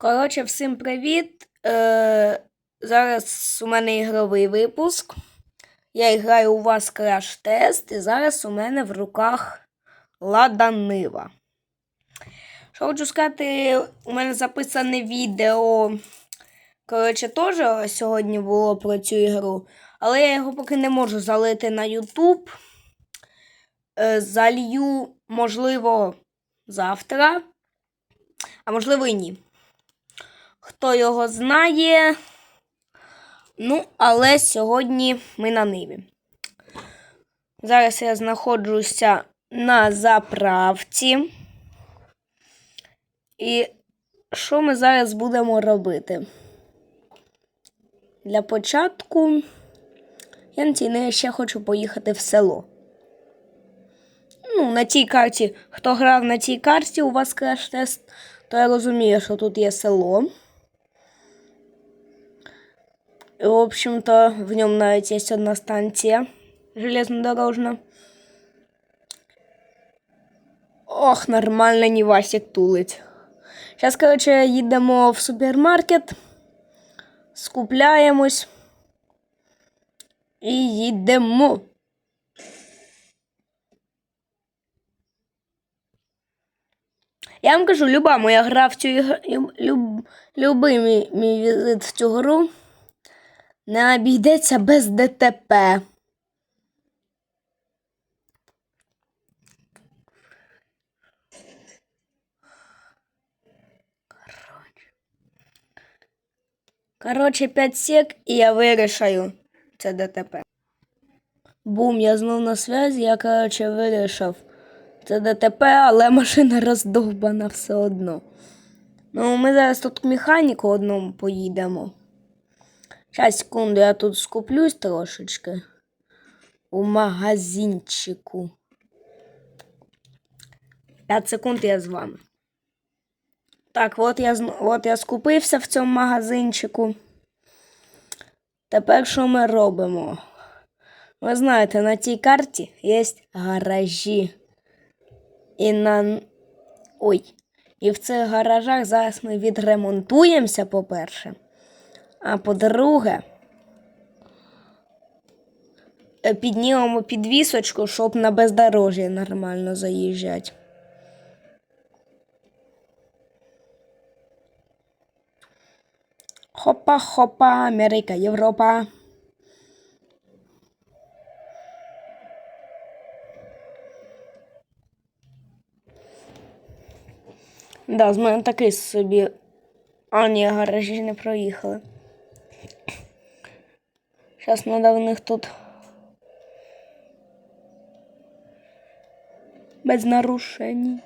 Коротше, всім привіт. Е, зараз у мене ігровий випуск. Я граю у вас Crash Тест, і зараз у мене в руках Лада Нива. Що хочу сказати, у мене записане відео. Коротше, теж сьогодні було про цю ігру. Але я його поки не можу залити на YouTube. Е, залью, можливо, завтра, а можливо і ні. Хто його знає. Ну, але сьогодні ми на ниві. Зараз я знаходжуся на заправці. І що ми зараз будемо робити? Для початку я на цій ниві ще хочу поїхати в село. Ну, на тій карті, хто грав на цій карті, у вас краш-тест, то я розумію, що тут є село. В общем-то, в ньому навіть є одна станція железнодорожна. Ох, нормально Нівасік тулить. Зараз, коротше, їдемо в супермаркет, скупляємось і їдемо. Я вам кажу, люба моя гра в цю ігру, люб, любий мій, мій візит в цю гру не обійдеться без ДТП. Коротше, 5 сек, і я вирішаю це ДТП. Бум, я знов на зв'язі, я, коротше, вирішив. Це ДТП, але машина роздовбана все одно. Ну, ми зараз тут к механіку одному поїдемо. Зараз, секунду, я тут скуплюсь трошечки у магазинчику. 5 секунд я з вами. Так, от я, от я скупився в цьому магазинчику. Тепер що ми робимо? Ви знаєте, на цій карті є гаражі. І на. Ой. І в цих гаражах зараз ми відремонтуємося, по-перше. А по-друге, е, піднімемо підвісочку, щоб на бездорожжя нормально заїжджати. Хопа-хопа, Америка, Європа. Да, з мене такий собі. А, ні, гаражі не проїхали. Зараз треба в них тут. Без нарушень.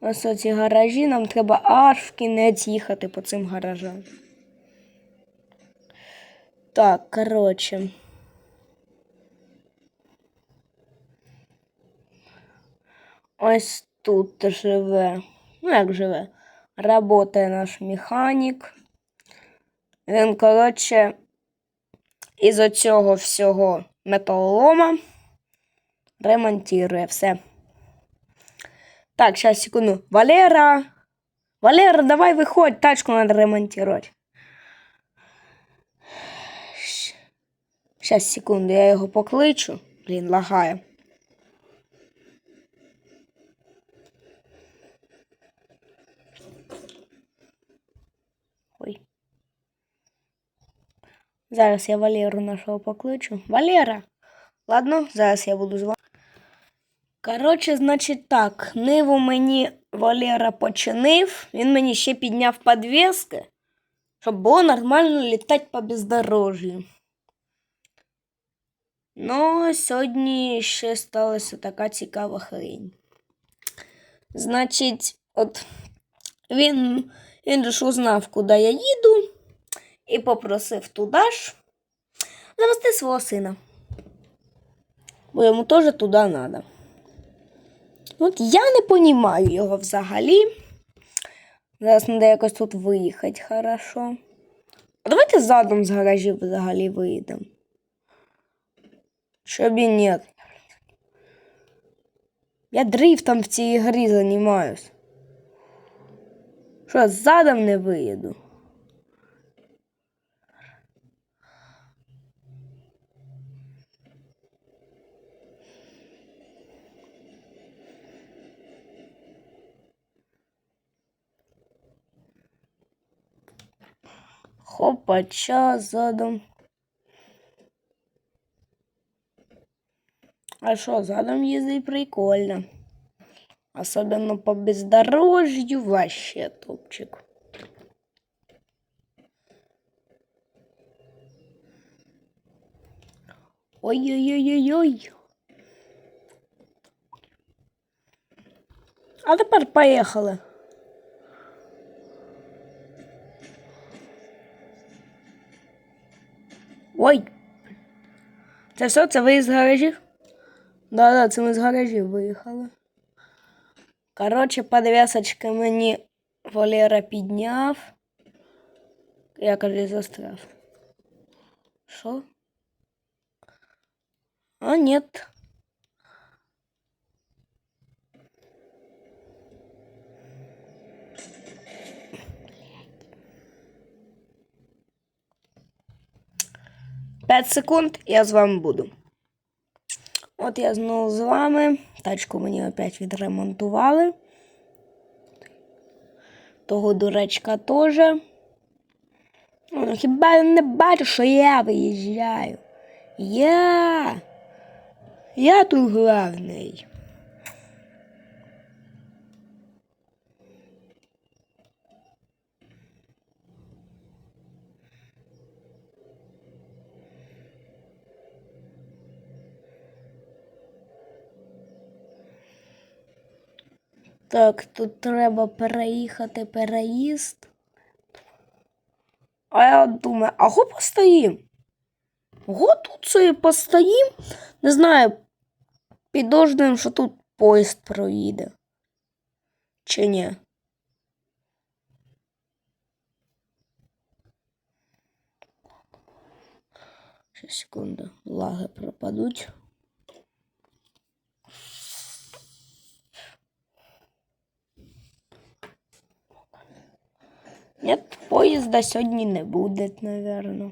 Ось оці гаражі, нам треба аж в кінець їхати по цим гаражам. Так, коротше. Ось тут живе. Ну, як живе? Работає наш механік. Він, коротше, із оцього всього металолома ремонтує все. Так, сейчас, секунду. Валера! Валера, давай виходь, тачку надо ремонтувати. Сейчас, секунду, я його покличу. Блін, лагає. Зараз я Валеру нашого покличу. Валера! Ладно, зараз я буду з вами. Коротше, значить так, ниву мені Валера починив, він мені ще підняв підвіски, щоб було нормально літати по бездорожжю. Ну, сьогодні ще сталася така цікава хрень. Значить, от він, він же ж узнав, куди я їду, І попросив туди ж завести свого сина. Бо йому теж туди треба. От я не понімаю його взагалі. Зараз треба якось тут виїхати хорошо. А давайте задом з гаражів взагалі виїдемо. Щоб і ні. Я дрифтом в цій грі займаюсь. Що, задом не виїду? Хопача задом. А що, задом їздить прикольно. Особенно по бездорожью вообще топчик. Ой-ой-ой-ой-ой. А тепер поїхали. Це все, це ви з гаражів? Да-да, це ми з гаражів виїхали. Коротше, подв'язочки мені Валера підняв. Я кажу, застряв. Що? А, нет. П'ять секунд, я з вами буду. От я знову з вами. Тачку мені опять відремонтували. Того дуречка теж. Ну, хіба я не бачу, що я виїжджаю? Я. Я тут главний. Так, тут треба переїхати переїзд. А я думаю, а го постоїм? Го тут собі постоїм. Не знаю, підождуємо, що тут поїзд проїде. Чи ні? Ще секунду, лаги пропадуть. поїзда сьогодні не буде, наверное.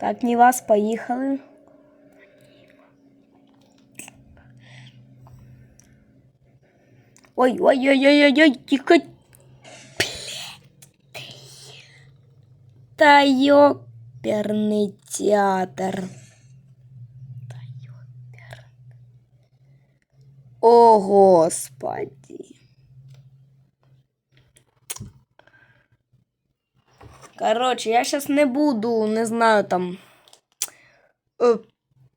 Так, не вас поїхали. Ой, ой, ой, ой, ой, ой, тихо. Та ёперный театр. О, господи. Короче, я сейчас не буду, не знаю, там, э,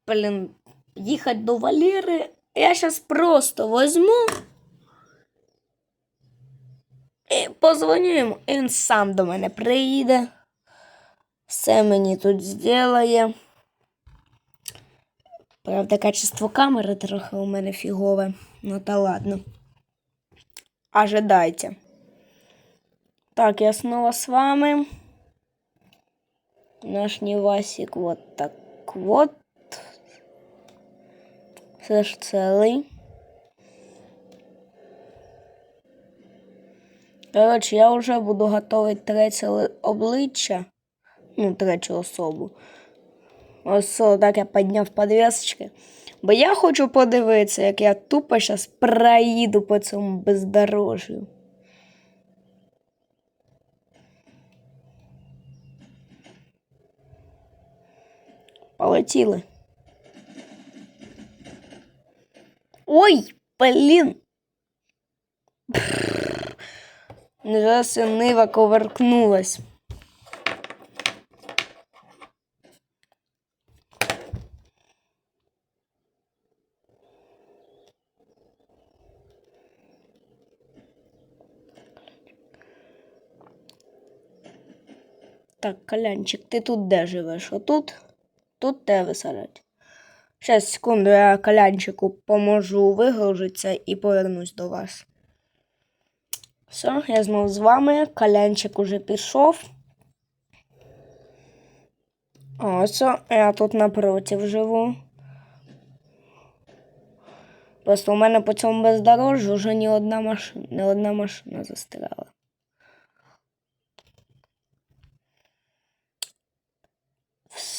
блин, ехать до Валеры. Я сейчас просто возьму і позвоню йому, і він сам до мене приїде. Все мені тут зробить. Правда, качество камери трохи у мене фігове. Ну та ладно. Ожидайте. Так, я снова с вами. Наш Невасик вот так вот. Все ж целый. Коротше, я вже буду готувати третє обличчя. Ну, третю особу. Ось так я підняв подвісочки. Бо я хочу подивитися, як я тупо зараз проїду по цьому бездорожжю. Полетіли. Ой, блін! Зараз нива коверкнулась. Так, Колянчик, ти тут де живеш? Отут? Тут те висадять. Щас, секунду, я Колянчику поможу вигрузитися і повернусь до вас. Все, я знову з вами. Колянчик уже пішов. Ось, я тут напротив живу. Просто у мене по цьому бездорожжю вже ні одна машина, не одна машина застряла.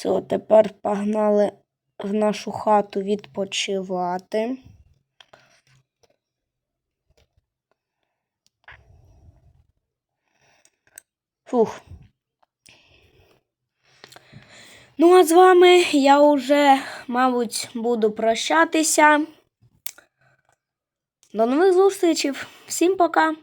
Все, тепер погнали в нашу хату відпочивати. Фух. Ну, а з вами я вже, мабуть, буду прощатися. До нових зустрічей. Всім пока!